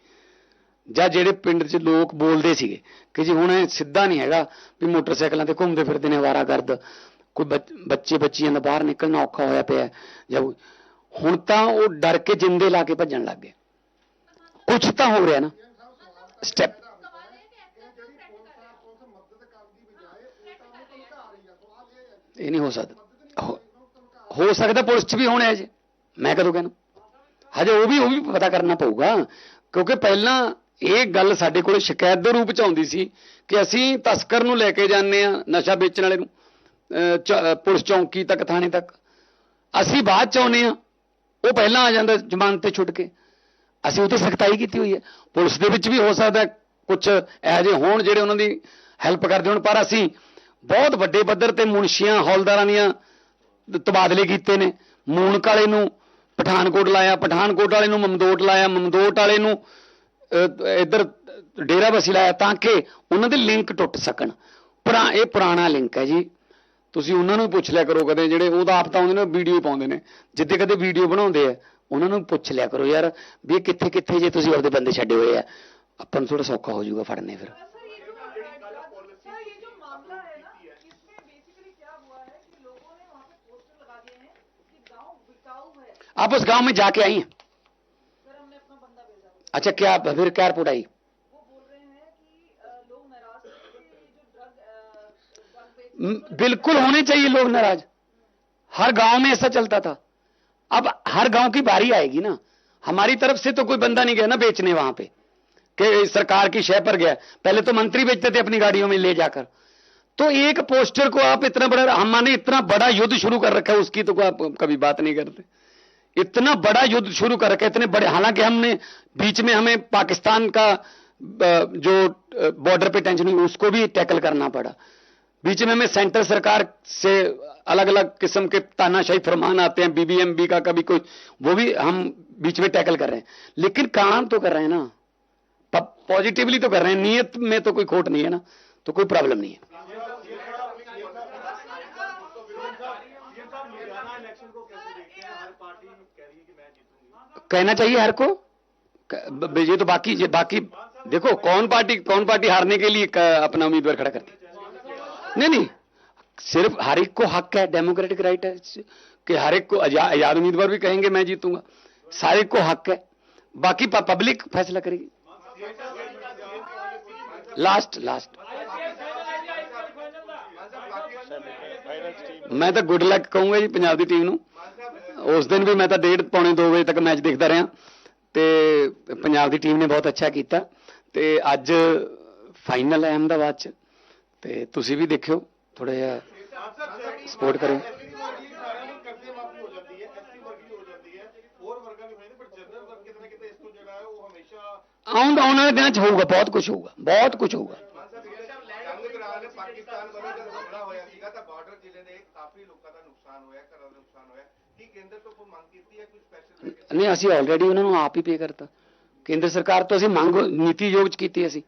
ਜਾਂ ਜਿਹੜੇ ਪਿੰਡ 'ਚ ਲੋਕ ਬੋਲਦੇ ਸੀਗੇ ਕਿ ਜੀ ਹੁਣ ਇਹ ਸਿੱਧਾ ਨਹੀਂ ਹੈਗਾ ਵੀ ਮੋਟਰਸਾਈਕਲਾਂ ਤੇ ਘੁੰਮਦੇ ਫਿਰਦੇ ਨੇ ਆਵਾਰਾ ਗਰਦ, ਕੋਈ ਬੱਚ- ਬੱਚੇ ਬੱਚੀਆਂ ਦਾ ਬਾਹਰ ਨਿਕਲਣਾ ਔਖਾ ਹੋਇਆ ਪਿਆ ਜਾਂ ਹੁਣ ਤਾਂ ਉਹ ਡਰ ਕੇ ਜਿੰਦੇ ਲਾ ਕੇ ਭੱਜਣ ਲੱਗ ਗਏ। ਕੁਝ ਤਾਂ ਹੋ ਰਿਹਾ ਨਾ। ਸਟੈਪ ਇਹ ਨਹੀਂ ਹੋ ਸਕਦਾ। ਹੋ- ਸਕਦਾ ਪੁਲਿਸ 'ਚ ਵੀ ਹੋਣਾ ਹੈ ਜੀ। ਮੈਂ ਕਦੋਂ ਕਹਿਣਾ? ਹਜੇ ਉਹ ਵੀ ਉਹ ਵੀ ਪਤਾ ਕਰਨਾ ਪਊਗਾ। ਕਿਉਂਕਿ ਪਹਿਲਾਂ ਇਹ ਗੱਲ ਸਾਡੇ ਕੋਲ ਸ਼ਿਕਾਇਤ ਦੇ ਰੂਪ ਚ ਆਉਂਦੀ ਸੀ ਕਿ ਅਸੀਂ ਤਸਕਰ ਨੂੰ ਲੈ ਕੇ ਜਾਂਦੇ ਆ ਨਸ਼ਾ ਵੇਚਣ ਵਾਲੇ ਨੂੰ ਚ- ਪੁਲਿਸ ਚੌਂਕੀ ਤੱਕ, ਥਾਣੇ ਤੱਕ। ਅਸੀਂ ਬਾਅਦ ਚ ਆਉਨੇ ਆ ਉਹ ਪਹਿਲਾਂ ਆ ਜਾਂਦਾ ਜ਼ਮਾਨਤ ਤੇ ਛੁੱਟ ਕੇ। ਅਸੀਂ ਉਹ ਤੇ ਸਖਤਾਈ ਕੀਤੀ ਹੋਈ ਹੈ। ਪੁਲਿਸ ਦੇ ਵਿੱਚ ਵੀ ਹੋ ਸਕਦਾ ਕੁਝ ਇਹੋ ਜਿਹੇ ਹੋਣ ਜਿਹੜੇ ਉਹਨਾਂ ਦੀ ਹੈਲਪ ਕਰਦੇ ਹੋਣ, ਪਰ ਅਸੀਂ ਬਹੁਤ ਵੱਡੇ ਪੱਧਰ ਤੇ ਮੁਨਸ਼ੀਆਂ, ਹੌਲਦਾਰਾਂ ਦੀਆਂ ਤਬਾਦਲੇ ਕੀਤੇ ਨੇ। ਮੂਨਕ ਵਾਲੇ ਨੂੰ ਪਠਾਨਕੋਟ ਲਾਇਆ, ਪਠਾਨਕੋਟ ਵਾਲੇ ਨੂੰ ਮਮਦੋਟ ਲਾਇਆ, ਮਮਦੋਟ ਵਾਲੇ ਨੂੰ ਇੱਧਰ ਡੇਰਾ ਬਸੀ ਲਾਇਆ ਤਾਂ ਕਿ ਉਹਨਾਂ ਦੇ ਲਿੰਕ ਟੁੱਟ ਸਕਣ। ਪੁਰਾ, ਇਹ ਪੁਰਾਣਾ ਲਿੰਕ ਹੈ ਜੀ। ਤੁਸੀਂ ਉਹਨਾਂ ਨੂੰ ਵੀ ਪੁੱਛ ਲਿਆ ਕਰੋ ਕਦੇ ਜਿਹੜੇ ਉਹਦਾ ਆਪ ਤਾਂ ਆਉਂਦੇ ਨੇ ਵੀਡੀਓ ਪਾਉਂਦੇ ਨੇ ਜਿੱਦੇ ਕਦੇ ਵੀਡੀਓ ਬਣਾਉਂਦੇ ਆ ਉਹਨਾਂ ਨੂੰ ਪੁੱਛ ਲਿਆ ਕਰੋ ਯਾਰ ਵੀ ਇਹ ਕਿੱਥੇ ਕਿੱਥੇ ਜੇ ਤੁਸੀਂ ਆਪਦੇ ਬੰਦੇ ਛੱਡੇ ਹੋਏ ਆ ਆਪਾਂ ਨੂੰ ਥੋੜਾ ਸੌਖਾ ਹੋ ਜਾਊਗਾ ਫੜਨੇ ਫਿਰ सर ये जो सर ये जो मामला है ना इसमें बेसिकली क्या हुआ है कि लोगों ने वहाँ पे पोस्टर लगा दिए हैं कि गांव बिकाऊ है आप उस गांव में जाके आई हैं सर हमने अपना बंदा भेजा हुआ है। अच्छा क्या फिर क्या रिपोर्ट आई बिल्कुल होने चाहिए लोग नाराज़। हर गाँव में ऐसा चलता था। अब हर गाँव की बारी आएगी ना। हमारी तरफ़ से तो कोई बंदा नहीं गया ना बेचने वहाँ पे, कि सरकार की शय पर गया। पहले तो मंत्री बेचते थे अपनी गाड़ियों में ले जाकर। तो एक पोस्टर को आप इतना बड़ा हमने इतना बड़ा युद्ध शुरू कर रखा है, उसकी तो आप कभी बात नहीं करते। इतना बड़ा युद्ध शुरू कर रखा इतने बड़े, हालाँकि हमने बीच में हमें पाकिस्तान का जो बॉर्डर पे टेंशन हुई, उसको भी टैकल करना पड़ा। बीच में हमें सेंट्रल सरकार से अलग अलग किस्म के तानाशाही फरमान आते हैं बीबीएमबी का कभी कोई, वो भी हम बीच में टैकल कर रहे हैं। लेकिन काम तो कर रहे हैं ना। पॉजिटिवली तो कर रहे हैं, नीयत में तो कोई खोट नहीं है ना तो कोई प्रॉब्लम नहीं है। कहना चाहिए हर को? ये तो बाकी, ये बाकी, देखो, कौन पार्टी कौन पार्टी हारने के लिए अपना उम्मीदवार खड़ा करती? नहीं नहीं सिर्फ हर एक को हक है डेमोक्रेटिक राइट है कि हर एक को आजा- आजाद उम्मीदवार भी कहेंगे मैं जीतूंगा सारे को हक है बाकी प- पब्लिक फैसला करेगी लास्ट लास्ट ਮੈਂ ਤਾਂ ਗੁੱਡ ਲੱਕ ਕਹੂੰਗਾ ਜੀ ਪੰਜਾਬ ਦੀ ਟੀਮ ਨੂੰ ਉਸ ਦਿਨ ਵੀ ਮੈਂ ਤਾਂ ਡੇਢ ਪੌਣੇ 2 ਵਜੇ ਤੱਕ ਮੈਚ ਦੇਖਦਾ ਰਿਹਾ ਤੇ ਪੰਜਾਬ ਦੀ ਟੀਮ ਨੇ ਬਹੁਤ ਅੱਛਾ ਕੀਤਾ ਤੇ ਅੱਜ ਫਾਈਨਲ ਹੈ ਅਹਿਮਦਾਬਾਦ ਚ ਤੇ ਤੁਸੀਂ ਵੀ ਦੇਖਿਓ ਥੋੜਾ ਜਿਹਾ ਸਪੋਰਟ ਕਰਿਓ। ਕਰਜ਼ੇ ਮਾਫੀ ਹੋ ਜਾਂਦੀ ਦਿਨਾਂ ਚ ਹੋਊਗਾ, ਬਹੁਤ ਕੁਝ ਹੋਊਗਾ, ਬਹੁਤ ਕੁਝ ਹੋਊਗਾ। ਪਾਕਿਸਤਾਨ ਵੱਲੋਂ ਜਦੋਂ ਹਮਲਾ ਹੋਇਆ ਸੀਗਾ ਤਾਂ ਬਾਰਡਰ ਜ਼ਿਲ੍ਹੇ ਦੇ ਕਾਫੀ ਲੋਕਾਂ ਦਾ ਨੁਕਸਾਨ ਹੋਇਆ ਘਰਾਂ ਦਾ ਨੁਕਸਾਨ ਹੋਇਆ ਕੀ ਕੇਂਦਰ ਤੋਂ ਕੋਈ ਮੰਗ ਕੀਤੀ ਹੈ ਕੋਈ ਸਪੈਸ਼ਲ ਨਹੀਂ, ਅਸੀਂ ਆਲਰੇਡੀ ਉਹਨਾਂ ਨੂੰ ਆਪ ਹੀ ਪੇ ਕਰਤਾ। ਕੇਂਦਰ ਸਰਕਾਰ ਤੋਂ ਅਸੀਂ ਮੰਗ, ਨੀਤੀ ਯੋਗ ਚ ਕੀਤੀ ਅਸੀਂ।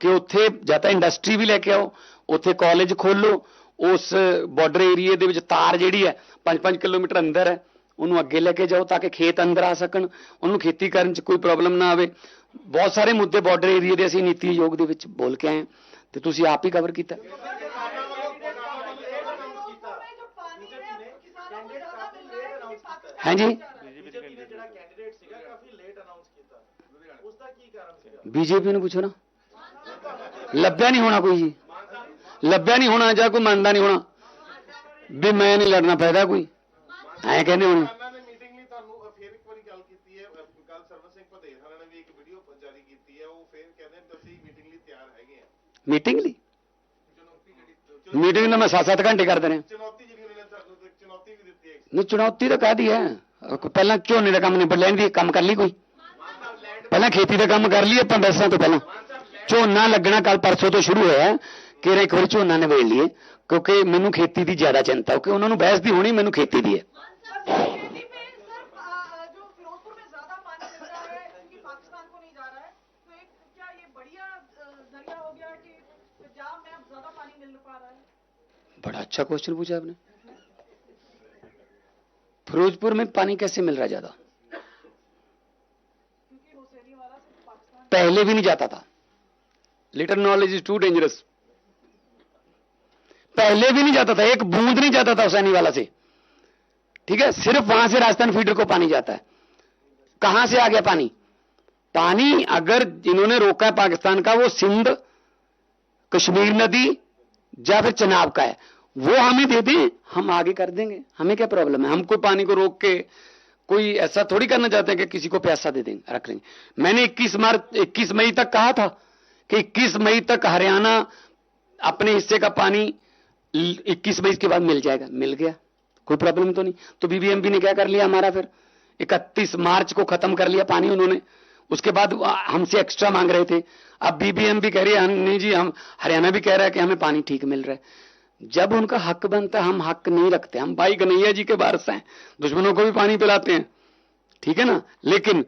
ਕਿ ਉੱਥੇ ਜਾਂ ਤਾਂ ਇੰਡਸਟਰੀ ਵੀ ਲੈ ਕੇ ਆਓ ਉੱਥੇ ਕਾਲਜ ਖੋਲੋ ਉਸ ਬਾਰਡਰ ਏਰੀਆ ਦੇ ਵਿੱਚ ਤਾਰ ਜਿਹੜੀ ਹੈ 5-5 ਕਿਲੋਮੀਟਰ ਅੰਦਰ ਹੈ ਉਹਨੂੰ ਅੱਗੇ ਲੈ ਕੇ ਜਾਓ ਤਾਂ ਕਿ ਖੇਤ ਅੰਦਰ ਆ ਸਕਣ ਉਹਨੂੰ ਖੇਤੀ ਕਰਨ 'ਚ ਕੋਈ ਪ੍ਰੋਬਲਮ ਨਾ ਆਵੇ। ਬਹੁਤ ਸਾਰੇ ਮੁੱਦੇ ਬਾਰਡਰ ਏਰੀਆ ਦੇ ਅਸੀਂ ਨੀਤੀ ਆਯੋਗ ਦੇ ਵਿੱਚ ਬੋਲ ਕੇ ਆਏ ਤੇ ਤੁਸੀਂ ਆਪ ਹੀ ਕਵਰ ਕੀਤਾ। ਹਾਂਜੀ? ਬੀਜੇਪੀ ਨੇ ਜਿਹੜਾ ਕੈਂਡੀਡੇਟ ਸੀਗਾ ਕਾਫੀ ਲੇਟ ਅਨਾਉਂਸ ਕੀਤਾ। ਉਸ ਦਾ ਕੀ ਕਾਰਨ ਸੀਗਾ? ਬੀਜੇਪੀ ਨੂੰ ਪੁੱਛੋ ਨਾ। ਲੱਭਿਆ ਨਹੀਂ ਹੋਣਾ ਕੋਈ ਜੀ। ਲੱਭਿਆ ਨਹੀਂ ਹੋਣਾ ਜਾਂ ਕੋਈ ਮੰਨਦਾ ਨਹੀਂ ਹੋਣਾ। ਵੀ ਮੈਂ ਨਹੀਂ ਲੜਨਾ ਫਾਇਦਾ ਕੋਈ। ਐਂ ਕਹਿੰਦੇ ਹੁਣ। ਨੇ ਮੀਟਿੰਗ ਲਈ ਨੇ ਨੇ ਮੀਟਿੰਗ ਤਾਂ ਮੈਂ 7-7 ਘੰਟੇ ਕਰਦੇ ਰਹੇ। ਚੁਣੌਤੀ ਜਿਹੜੀ ਉਹਨਾਂ ਨੇ ਚੁਣੌਤੀ ਵੀ ਦਿੱਤੀ ਹੈ ਨਹੀਂ ਚੁਣੌਤੀ ਤਾਂ ਕਾਹਦੀ ਹੈ? ਪਹਿਲਾਂ ਝੋਨੇ ਦਾ ਕੰਮ ਨਿਬੜ ਲੈਣ ਦੀ ਕੰਮ ਕਰ ਲਈ ਕੋਈ। ਪਹਿਲਾਂ ਖੇਤੀ ਦਾ ਕੰਮ ਕਰ ਲਈ ਆਪਾਂ ਬੈਸਾਂ ਤੋਂ ਪਹਿਲਾਂ। ਝੋਨਾ ਲੱਗਣਾ ਕੱਲ ਪਰਸੋਂ ਤੋਂ ਸ਼ੁਰੂ ਹੋਇਆ ਕਿ ਇੱਕ ਵਾਰੀ ਝੋਨਾ ਨਿਬੇੜ ਲਈਏ ਕਿਉਂਕਿ ਮੈਨੂੰ ਖੇਤੀ ਦੀ ਜ਼ਿਆਦਾ ਚਿੰਤਾ ਕਿਉਂਕਿ ਉਹਨਾਂ ਨੂੰ ਬਹਿਸ ਦੀ ਹੋਣੀ ਮੈਨੂੰ ਖੇਤੀ ਦੀ ਹੈ सर खेती में सर आ, जो फिरोजपुर में ज्यादा पानी मिल रहा है क्योंकि पाकिस्तान को नहीं जा रहा है तो एक क्या ये बढ़िया अ, जरिया हो गया कि पंजाब में अब ज्यादा पानी मिल पा रहा है बड़ा अच्छा क्वेश्चन पूछा आपने फिरोजपुर में पानी कैसे मिल रहा है ज्यादा क्योंकि हुसैनी वाला सिर्फ पाकिस्तान पहले भी नहीं जाता था little knowledge is too dangerous पहले भी नहीं जाता था, एक बूंद नहीं जाता था हुसैनी वाला से। ठीक है? सिर्फ़ वहाँ से राजस्थान फीडर को पानी जाता है। कहाँ से आ गया पानी? पानी अगर जिन्होंने रोका है पाकिस्तान का, वो सिंध, कश्मीर नदी, या फिर चनाब का है, वो हमें दे दें, हम आगे कर देंगे। हमें क्या प्रॉब्लम है? हम कोई पानी को रोक के कोई ऐसा थोड़ी करना चाहते हैं कि किसी को प्यासा दे देंगे रख लेंगे मैंने 21 मार्च 21 मई तक कहा था कि 21 मई तक हरियाणा अपने हिस्से का पानी 21 मई के बाद मिल जाएगा। मिल गया। कोई प्रॉब्लम तो नहीं। तो बीबीएमपी ने क्या कर लिया हमारा फिर? 31 मार्च को खत्म कर लिया पानी उन्होंने। उसके बाद हमसे एक्स्ट्रा मांग रहे थे। अब बीबीएमपी कह रही है नहीं जी, हम हरियाणा भी कह रहा है कि हमें पानी ठीक मिल रहा है। जब उनका हक बनता हम हक नहीं रखते। हम भाई कन्हैया जी के वारस हैं। दुश्मनों को भी पानी पिलाते हैं। ठीक है ना? लेकिन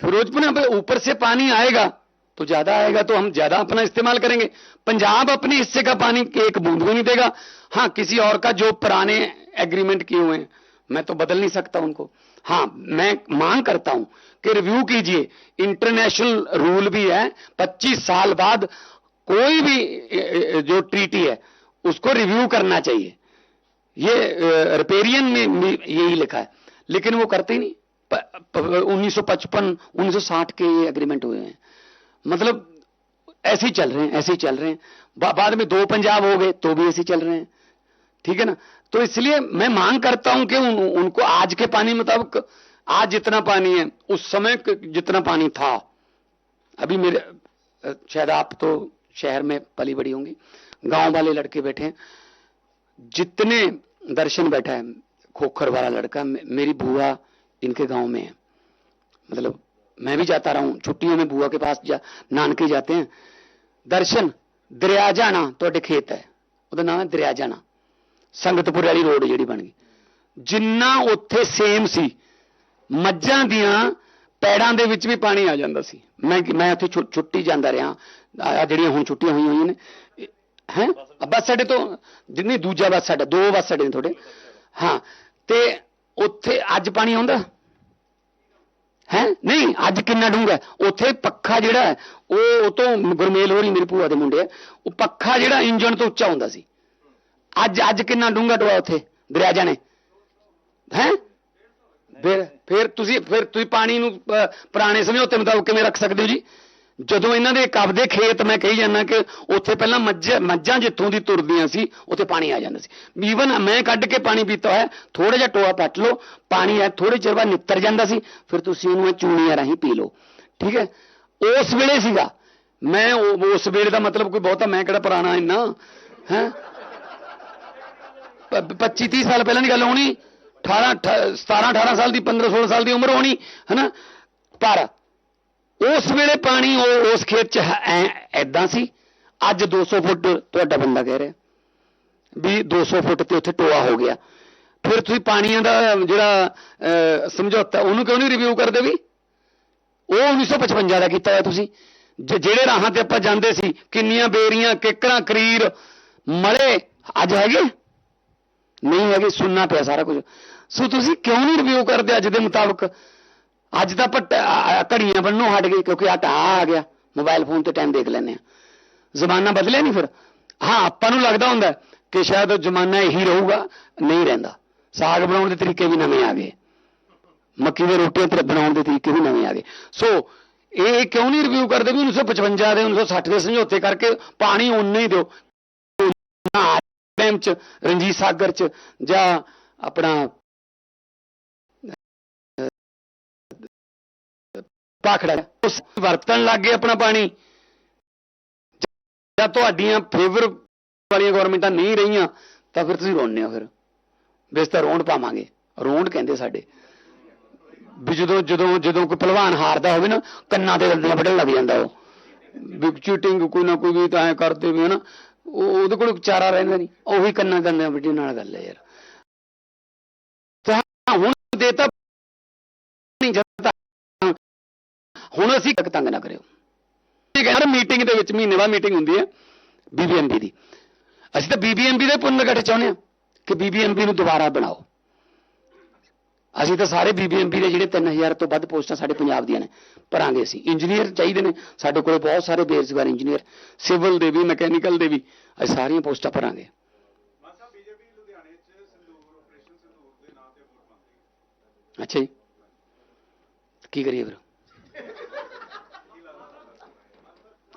फिरोजपुर ऊपर से पानी आएगा। तो ज़्यादा आएगा तो हम ज़्यादा अपना इस्तेमाल करेंगे। पंजाब अपने हिस्से का पानी एक बूंद को नहीं देगा। हाँ किसी और का जो पुराने एग्रीमेंट किए हुए हैं मैं तो बदल नहीं सकता उनको। हाँ मैं मांग करता हूँ कि रिव्यू कीजिए। इंटरनेशनल रूल भी है 25 साल बाद कोई भी जो ट्रीटी है उसको रिव्यू करना चाहिए। ये रिपेरियन में, यही लिखा है। लेकिन वो करते नहीं। उन्नीस सौ पचपन उन्नीस के ये एग्रीमेंट हुए हैं। मतलब ऐसे ही चल रहे हैं ऐसे ही चल रहे हैं। बा, बाद में दो पंजाब हो गए तो भी ऐसे ही चल रहे हैं। ठीक है ना? तो इसलिए मैं मांग करता हूँ कि उन, उनको आज के पानी मुताबिक आज जितना पानी है उस समय जितना पानी था। अभी मेरे शायद आप तो शहर में पली बड़ी होंगी। गाँव वाले लड़के बैठे हैं। जितने दर्शन बैठा है खोखर वाला लड़का मेरी बुआ इनके गाँव में है। मतलब मैं भी जाता रहा हूं छुट्टियों में बुआ के पास जा नानके जाते हैं ਦਰਸ਼ਨ ਦਰਿਆ ਜਾਣਾ ਤੁਹਾਡੇ ਖੇਤ ਹੈ ਉਹਦਾ ਨਾਮ ਹੈ ਦਰਿਆ ਜਾਣਾ ਸੰਗਤਪੁਰ ਵਾਲੀ ਰੋਡ ਜਿਹੜੀ ਬਣ ਗਈ ਜਿੰਨਾ ਉੱਥੇ ਸੇਮ ਸੀ ਮੱਝਾਂ ਦੀਆਂ ਪੈੜਾਂ ਦੇ ਵਿੱਚ ਵੀ ਪਾਣੀ ਆ ਜਾਂਦਾ ਸੀ ਮੈਂ ਮੈਂ ਉੱਥੇ ਛੁ- ਛੁੱਟੀ ਜਾਂਦਾ ਰਿਹਾ ਆ ਜਿਹੜੀਆਂ ਹੁਣ ਛੁੱਟੀਆਂ ਹੋਈਆਂ ਹੋਈਆਂ ਨੇ ਹੈ ਬੱਸ ਅੱਡੇ ਤੋਂ ਜਿੰਨੀ ਦੂਜਾ ਬੱਸ ਅੱਡਾ ਦੋ ਬੱਸ ਅੱਡੇ ਨੇ ਤੁਹਾਡੇ ਹਾਂ ਤੇ ਉੱਥੇ ਅੱਜ ਪਾਣੀ ਆਉਂਦਾ ਹੈ? ਨਹੀਂ ਅੱਜ ਕਿੰਨਾ ਡੂੰਘਾ ਉੱਥੇ ਪੱਖਾ ਜਿਹੜਾ ਹੈ, ਉਹ ਉਹ ਤੋਂ ਗੁਰਮੇਲ ਹੋਰੀ ਮੇਰੀ ਭੂਆ ਦੇ ਮੁੰਡੇ ਆ ਉਹ ਪੱਖਾ ਜਿਹੜਾ ਇੰਜਣ ਤੋਂ ਉੱਚਾ ਹੁੰਦਾ ਸੀ। ਅੱਜ ਅੱਜ ਕਿੰਨਾ ਡੂੰਘਾ ਡੋਆ ਉੱਥੇ ਦਰਿਆ ਜਾਣੇ ਹੈ? ਫਿਰ ਫਿਰ ਤੁਸੀਂ ਫਿਰ ਤੁਸੀਂ ਪਾਣੀ ਨੂੰ ਪੁਰਾਣੇ ਸਮਝੌਤੇ ਮੁਤਾਬਕ ਕਿਵੇਂ ਰੱਖ ਸਕਦੇ ਹੋ ਜੀ? ਜਦੋਂ ਇਹਨਾਂ ਦੇ ਕਬਦੇ ਖੇਤ ਮੈਂ ਕਹੀ ਜਾਂਦਾ ਕਿ ਉੱਥੇ ਪਹਿਲਾਂ ਮੱਝ, ਮੱਝਾਂ ਜਿੱਥੋਂ ਦੀ ਤੁਰਦੀਆਂ ਸੀ, ਉੱਥੇ ਪਾਣੀ ਆ ਜਾਂਦਾ ਸੀ। ਈਵਨ ਮੈਂ ਕੱਢ ਕੇ ਪਾਣੀ ਪੀਤਾ ਹੋਇਆ ਥੋੜਾ ਜਿਹਾ ਟੋਆ ਪੱਟ ਲਓ, ਪਾਣੀ ਹੈ ਥੋੜੇ ਚਿਰ ਬਾਅਦ ਨਿੱਤਰ ਜਾਂਦਾ ਸੀ, ਫਿਰ ਤੁਸੀਂ ਇਹਨੂੰ ਚੂਣੀਆਂ ਰਾਹੀਂ ਪੀ ਲਓ। ਠੀਕ ਹੈ ਉਸ ਵੇਲੇ ਸੀਗਾ। ਮੈਂ ਉਹ- ਉਸ ਵੇਲੇ ਦਾ ਮਤਲਬ ਕੋਈ ਬਹੁਤਾ ਮੈਂ ਕਿਹੜਾ ਪੁਰਾਣਾ ਇੰਨਾ? ਹੈ? 25 30 ਸਾਲ ਪਹਿਲਾਂ ਦੀ ਗੱਲ ਹੋਣੀ 18 17 18 ਸਾਲ ਦੀ 15 16 ਸਾਲ ਦੀ ਉਮਰ ਹੋਣੀ, ਹੈਨਾ? ਪਰ ਉਸ ਵੇਲੇ ਪਾਣੀ ਉਹ ਉਸ ਖੇਤ ਚ ਐਦਾਂ ਸੀ। ਅੱਜ 200 ਫੁੱਟ ਤੁਹਾਡਾ ਬੰਦਾ ਕਹਿ ਰਿਹਾ। ਵੀ 200 ਫੁੱਟ ਤੇ ਉੱਥੇ ਟੋਆ ਹੋ ਗਿਆ। ਫਿਰ ਤੁਸੀਂ ਪਾਣੀਆਂ ਦਾ ਜਿਹੜਾ ਸਮਝੌਤਾ, ਉਹਨੂੰ ਕਿਉਂ ਨਹੀਂ ਰਿਵਿਊ ਕਰਦੇ ਵੀ? ਉਹ 1955 ਦਾ ਕੀਤਾ ਹੋਇਆ ਤੁਸੀਂ। ਜ- ਜਿਹੜੇ ਰਾਹਾਂ ਤੇ ਆਪਾਂ ਜਾਂਦੇ ਸੀ, ਕਿੰਨੀਆਂ ਬੇਰੀਆਂ ਕਿੱਕਰਾਂ ਕਰੀਰ, ਮਲੇ, ਅੱਜ ਹੈਗੇ? ਨਹੀਂ ਹੈਗੇ, ਸੁਣਨਾ ਪਿਆ ਸਾਰਾ ਕੁਝ। ਸੋ ਤੁਸੀਂ ਕਿਉਂ ਨਹੀਂ ਰਿਵਿਊ ਕਰਦੇ ਅੱਜ ਦੇ ਮੁਤਾਬਕ? ਅੱਜ ਤਾਂ ਆਪਾਂ ਘੜੀਆਂ ਬੰਨੋਂ ਹਟ ਗਏ ਕਿਉਂਕਿ ਆ ਟਾ ਆ ਗਿਆ। ਮੋਬਾਈਲ ਫੋਨ ਤੇ ਟਾਈਮ ਦੇਖ ਲੈਂਦੇ ਆ ਜ਼ਮਾਨਾ ਬਦਲਿਆ ਨਹੀਂ ਫਿਰ? ਹਾਂ, ਆਪਾਂ ਨੂੰ ਲੱਗਦਾ ਹੁੰਦਾ ਕਿ ਸ਼ਾਇਦ ਉਹ ਜ਼ਮਾਨਾ ਇਹੀ ਰਹੂਗਾ, ਨਹੀਂ ਰਹਿੰਦਾ। ਸਾਗ ਬਣਾਉਣ ਦੇ ਤਰੀਕੇ ਵੀ ਨਵੇਂ ਆ ਗਏ। ਮੱਕੀ ਦੀਆਂ ਰੋਟੀਆਂ ਤੇ ਬਣਾਉਣ ਦੇ ਤਰੀਕੇ ਵੀ ਨਵੇਂ ਆ ਗਏ। ਸੋ ਇਹ ਕਿਉਂ ਨਹੀਂ ਰਿਵਿਊ ਕਰਦੇ ਵੀ 1955 ਦੇ 1960 ਦੇ ਸਮਝੌਤੇ ਕਰਕੇ ਪਾਣੀ ਉਨਾ ਹੀ ਦਿਓ? ਟਾਈਮ ਚ, ਰਣਜੀਤ ਸਾਗਰ ਚ ਜਾਂ ਆਪਣਾ ਪਾਖੜਾ ਉਸ ਵਰਤਣ ਲੱਗ ਗਏ ਆਪਣਾ ਪਾਣੀ। ਜਾਂ ਤੁਹਾਡੀਆਂ ਫੇਵਰ ਵਾਲੀਆਂ ਗਵਰਨਮੈਂਟਾਂ ਨਹੀਂ ਰਹੀਆਂ, ਤਾਂ ਫਿਰ ਤੁਸੀਂ ਰੋਣੇ ਹੋ ਫਿਰ। ਬੇਸਤਾ ਰੋਣ ਪਾਵਾਂਗੇ। ਰੋਣ ਕਹਿੰਦੇ ਸਾਡੇ। ਵੀ ਜਦੋਂ ਜਦੋਂ ਜਦੋਂ ਕੋਈ ਪਹਿਲਵਾਨ ਹਾਰਦਾ ਹੋਵੇ ਨਾ, ਕੰਨਾਂ ਤੇ ਦੰਦੀਆਂ ਵੱਢਣ ਲੱਗ ਜਾਂਦਾ ਉਹ। ਵੀ ਚੀਟਿੰਗ ਕੋਈ ਨਾ ਕੋਈ ਵੀ ਤਾਂ ਐ ਕਰਦੇ ਵੀ ਹਨਾ। ਉਹਦੇ ਕੋਲ ਚਾਰਾ ਰਹਿੰਦਾ ਨਹੀਂ। ਉਹੀ ਕੰਨਾਂ ਦੰਦੀਆਂ ਵੱਢਣ ਨਾਲ ਗੱਲ ਹੈ ਯਾਰ। ਤਾਂ ਹੁਣ ਦੇਤਾ ਨਹੀਂ ਜਾਂਦਾ ਹੁਣ ਅਸੀਂ ਤੱਕ ਤੰਗ ਨਾ ਕਰਿਓ। ਇਹ ਕਹਿੰਦਾ ਮੀਟਿੰਗ ਦੇ ਵਿੱਚ ਮਹੀਨੇ ਬਾਅਦ ਮੀਟਿੰਗ ਹੁੰਦੀ ਹੈ ਬੀਬੀਐਮਬੀ ਦੀ। ਅਸੀਂ ਤਾਂ ਬੀਬੀਐਮਬੀ ਦੇ ਪੁਨਰਗਠਨ ਚਾਹੁੰਦੇ ਹਾਂ ਕਿ ਬੀਬੀਐਮਬੀ ਨੂੰ ਦੁਬਾਰਾ ਬਣਾਓ। ਅਸੀਂ ਤਾਂ ਸਾਰੇ ਬੀਬੀਐਮਬੀ ਦੇ ਜਿਹੜੇ 3000 ਤੋਂ ਵੱਧ ਪੋਸਟਾਂ ਸਾਡੇ ਪੰਜਾਬ ਦੀਆਂ ਨੇ ਭਰਾਂਗੇ ਅਸੀਂ। ਇੰਜੀਨੀਅਰ ਚਾਹੀਦੇ ਨੇ ਸਾਡੇ ਕੋਲੇ ਬਹੁਤ ਸਾਰੇ ਬੇਰੁਜ਼ਗਾਰ ਇੰਜੀਨੀਅਰ ਸਿਵਲ ਦੇ ਵੀ ਮੈਕੈਨੀਕਲ ਦੇ ਵੀ ਅਸੀਂ ਸਾਰੀਆਂ ਪੋਸਟਾਂ ਭਰਾਂਗੇ। ਹੈ ਅੱਛਾ ਜੀ। ਕੀ ਕਰੀਏ ਫਿਰ?